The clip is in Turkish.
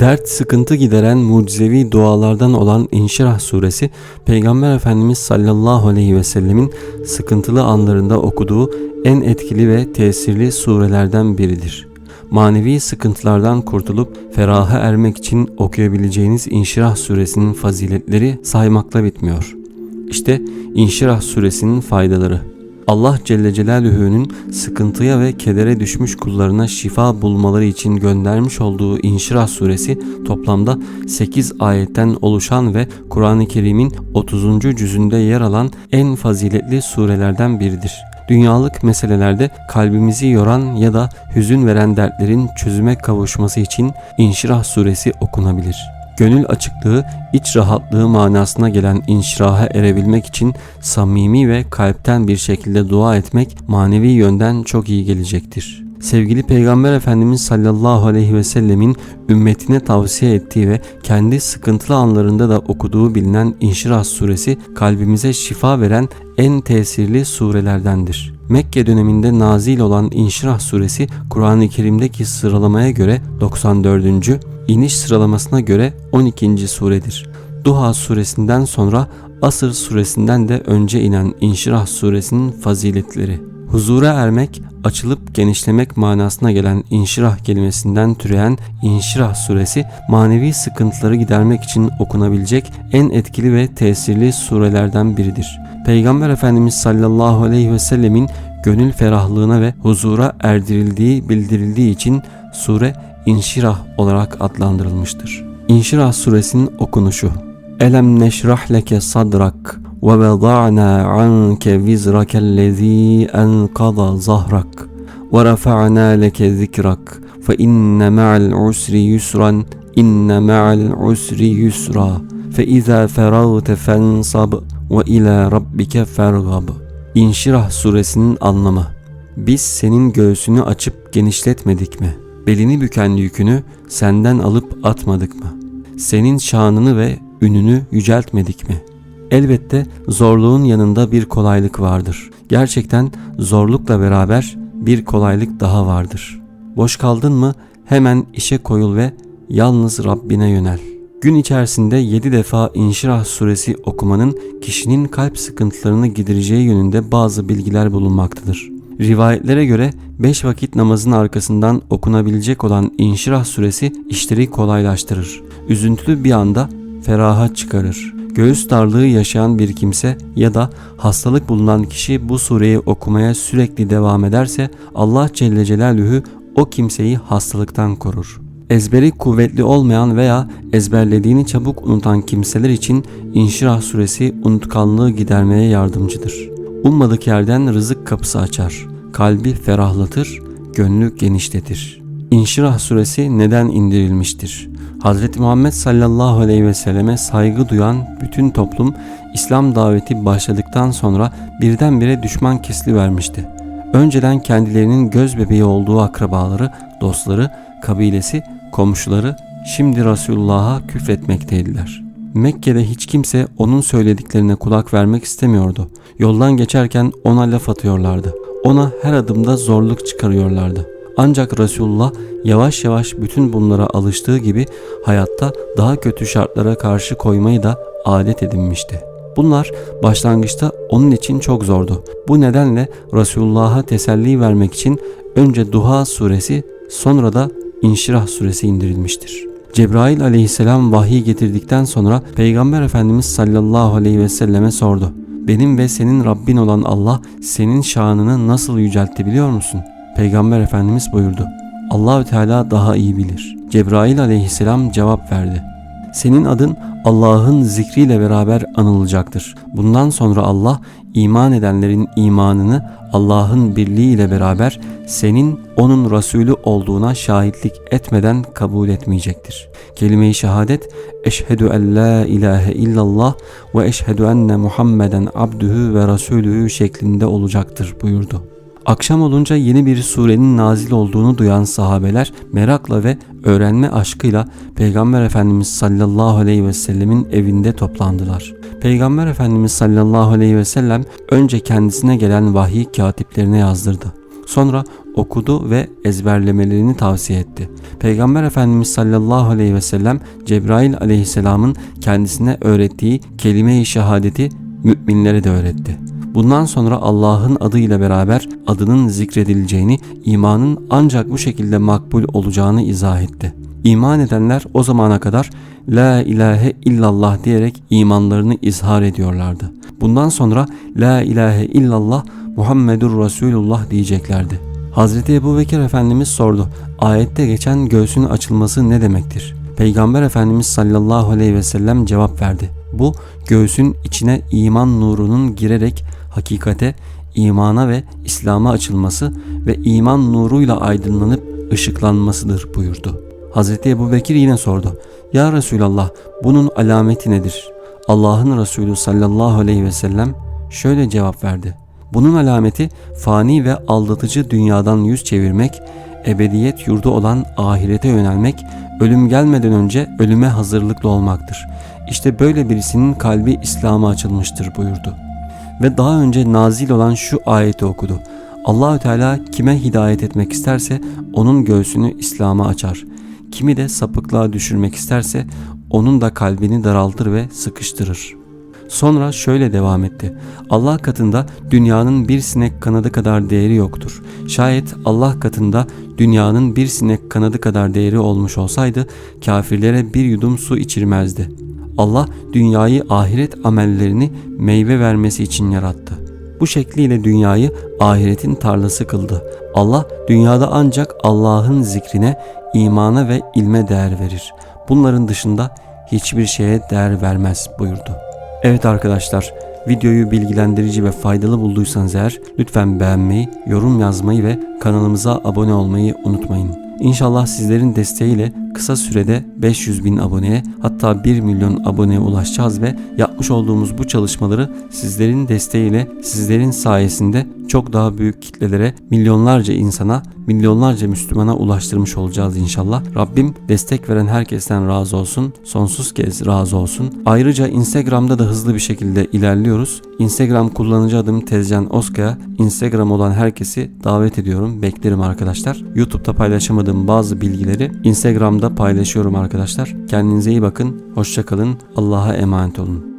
Dert sıkıntı gideren mucizevi dualardan olan İnşirah suresi Peygamber Efendimiz sallallahu aleyhi ve sellemin sıkıntılı anlarında okuduğu en etkili ve tesirli surelerden biridir. Manevi sıkıntılardan kurtulup feraha ermek için okuyabileceğiniz İnşirah suresinin faziletleri saymakla bitmiyor. İşte İnşirah suresinin faydaları. Allah Celle Celaluhu'nun sıkıntıya ve kedere düşmüş kullarına şifa bulmaları için göndermiş olduğu İnşirah suresi toplamda 8 ayetten oluşan ve Kur'an-ı Kerim'in 30. cüzünde yer alan en faziletli surelerden biridir. Dünyalık meselelerde kalbimizi yoran ya da hüzün veren dertlerin çözüme kavuşması için İnşirah suresi okunabilir.'' Gönül açıklığı, iç rahatlığı manasına gelen inşiraha erebilmek için samimi ve kalpten bir şekilde dua etmek manevi yönden çok iyi gelecektir. Sevgili Peygamber Efendimiz sallallahu aleyhi ve sellemin ümmetine tavsiye ettiği ve kendi sıkıntılı anlarında da okuduğu bilinen İnşirah suresi kalbimize şifa veren en tesirli surelerdendir. Mekke döneminde nazil olan İnşirah suresi Kur'an-ı Kerim'deki sıralamaya göre 94. iniş sıralamasına göre 12. suredir. Duha suresinden sonra Asır suresinden de önce inen İnşirah suresinin faziletleri. Huzura ermek, açılıp genişlemek manasına gelen inşirah kelimesinden türeyen İnşirah suresi manevi sıkıntıları gidermek için okunabilecek en etkili ve tesirli surelerden biridir. Peygamber Efendimiz sallallahu aleyhi ve sellemin gönül ferahlığına ve huzura erdirildiği bildirildiği için sure İnşirah olarak adlandırılmıştır. İnşirah suresinin okunuşu Elem neşrah leke sadrak ve veda'na anke vizrakellezî enqada zahrak ve rafa'na leke zikrak fe inne ma'al usri yusran inne ma'al usri yusra fe izâ feragte fensab ve ila rabbike fergab. İnşirah suresinin anlamı. Biz senin göğsünü açıp genişletmedik mi? Belini büken yükünü senden alıp atmadık mı? Senin şanını ve ününü yüceltmedik mi? Elbette zorluğun yanında bir kolaylık vardır. Gerçekten zorlukla beraber bir kolaylık daha vardır. Boş kaldın mı hemen işe koyul ve yalnız Rabbine yönel. Gün içerisinde 7 defa İnşirah suresi okumanın kişinin kalp sıkıntılarını gidereceği yönünde bazı bilgiler bulunmaktadır. Rivayetlere göre 5 vakit namazın arkasından okunabilecek olan İnşirah suresi işleri kolaylaştırır. Üzüntülü bir anda ferahat çıkarır. Göğüs darlığı yaşayan bir kimse ya da hastalık bulunan kişi bu sureyi okumaya sürekli devam ederse Allah Celle Celaluhu o kimseyi hastalıktan korur. Ezberi kuvvetli olmayan veya ezberlediğini çabuk unutan kimseler için İnşirah suresi unutkanlığı gidermeye yardımcıdır. Ummadık yerden rızık kapısı açar, kalbi ferahlatır, gönlü genişletir. İnşirah suresi neden indirilmiştir? Hz. Muhammed sallallahu aleyhi ve selleme saygı duyan bütün toplum İslam daveti başladıktan sonra birdenbire düşman kesili vermişti. Önceden kendilerinin göz bebeği olduğu akrabaları, dostları, kabilesi, komşuları şimdi Resulullah'a küfretmekteydiler. Mekke'de hiç kimse onun söylediklerine kulak vermek istemiyordu. Yoldan geçerken ona laf atıyorlardı. Ona her adımda zorluk çıkarıyorlardı. Ancak Resulullah yavaş yavaş bütün bunlara alıştığı gibi hayatta daha kötü şartlara karşı koymayı da adet edinmişti. Bunlar başlangıçta onun için çok zordu. Bu nedenle Resulullah'a teselli vermek için önce Duha suresi sonra da İnşirah suresi indirilmiştir. Cebrail aleyhisselam vahiy getirdikten sonra Peygamber Efendimiz sallallahu aleyhi ve selleme sordu. Benim ve senin Rabbin olan Allah senin şanını nasıl yüceltti biliyor musun? Peygamber Efendimiz buyurdu. Allahü Teala daha iyi bilir. Cebrail aleyhisselam cevap verdi. Senin adın Allah'ın zikriyle beraber anılacaktır. Bundan sonra Allah iman edenlerin imanını Allah'ın birliği ile beraber senin onun Resulü olduğuna şahitlik etmeden kabul etmeyecektir. Kelime-i şehadet eşhedü en la ilahe illallah ve eşhedü enne Muhammeden abdühü ve rasulühü şeklinde olacaktır buyurdu. Akşam olunca yeni bir surenin nazil olduğunu duyan sahabeler merakla ve öğrenme aşkıyla Peygamber Efendimiz sallallahu aleyhi ve sellemin evinde toplandılar. Peygamber Efendimiz sallallahu aleyhi ve sellem önce kendisine gelen vahiy katiplerine yazdırdı. Sonra okudu ve ezberlemelerini tavsiye etti. Peygamber Efendimiz sallallahu aleyhi ve sellem Cebrail aleyhisselamın kendisine öğrettiği kelime-i şehadeti müminlere de öğretti. Bundan sonra Allah'ın adıyla beraber adının zikredileceğini, imanın ancak bu şekilde makbul olacağını izah etti. İman edenler o zamana kadar La ilahe illallah diyerek imanlarını izhar ediyorlardı. Bundan sonra La ilahe illallah Muhammedur Resulullah diyeceklerdi. Hazreti Ebu Bekir Efendimiz sordu. Ayette geçen göğsün açılması ne demektir? Peygamber Efendimiz sallallahu aleyhi ve sellem cevap verdi. Bu göğsün içine iman nurunun girerek hakikate, imana ve İslam'a açılması ve iman nuruyla aydınlanıp ışıklanmasıdır buyurdu. Hazreti Ebu Bekir yine sordu. Ya Resulallah bunun alameti nedir? Allah'ın Resulü sallallahu aleyhi ve sellem şöyle cevap verdi. Bunun alameti fani ve aldatıcı dünyadan yüz çevirmek, ebediyet yurdu olan ahirete yönelmek, ölüm gelmeden önce ölüme hazırlıklı olmaktır. İşte böyle birisinin kalbi İslam'a açılmıştır buyurdu. Ve daha önce nazil olan şu ayeti okudu. Allahü Teala kime hidayet etmek isterse onun göğsünü İslam'a açar. Kimi de sapıklığa düşürmek isterse onun da kalbini daraltır ve sıkıştırır. Sonra şöyle devam etti. Allah katında dünyanın bir sinek kanadı kadar değeri yoktur. Şayet Allah katında dünyanın bir sinek kanadı kadar değeri olmuş olsaydı kafirlere bir yudum su içirmezdi. Allah dünyayı ahiret amellerini meyve vermesi için yarattı. Bu şekliyle dünyayı ahiretin tarlası kıldı. Allah dünyada ancak Allah'ın zikrine, imana ve ilme değer verir. Bunların dışında hiçbir şeye değer vermez buyurdu. Evet arkadaşlar, videoyu bilgilendirici ve faydalı bulduysanız eğer lütfen beğenmeyi, yorum yazmayı ve kanalımıza abone olmayı unutmayın. İnşallah sizlerin desteğiyle kısa sürede 500 bin aboneye hatta 1 milyon aboneye ulaşacağız ve yapmış olduğumuz bu çalışmaları sizlerin desteğiyle sizlerin sayesinde çok daha büyük kitlelere milyonlarca insana milyonlarca Müslümana ulaştırmış olacağız inşallah. Rabbim destek veren herkesten razı olsun. Sonsuz kez razı olsun. Ayrıca Instagram'da da hızlı bir şekilde ilerliyoruz. Instagram kullanıcı adım Tezcan Oskaya. Instagram olan herkesi davet ediyorum. Beklerim arkadaşlar. YouTube'da paylaşamadığım bazı bilgileri Instagram'da paylaşıyorum arkadaşlar. Kendinize iyi bakın. Hoşçakalın. Allah'a emanet olun.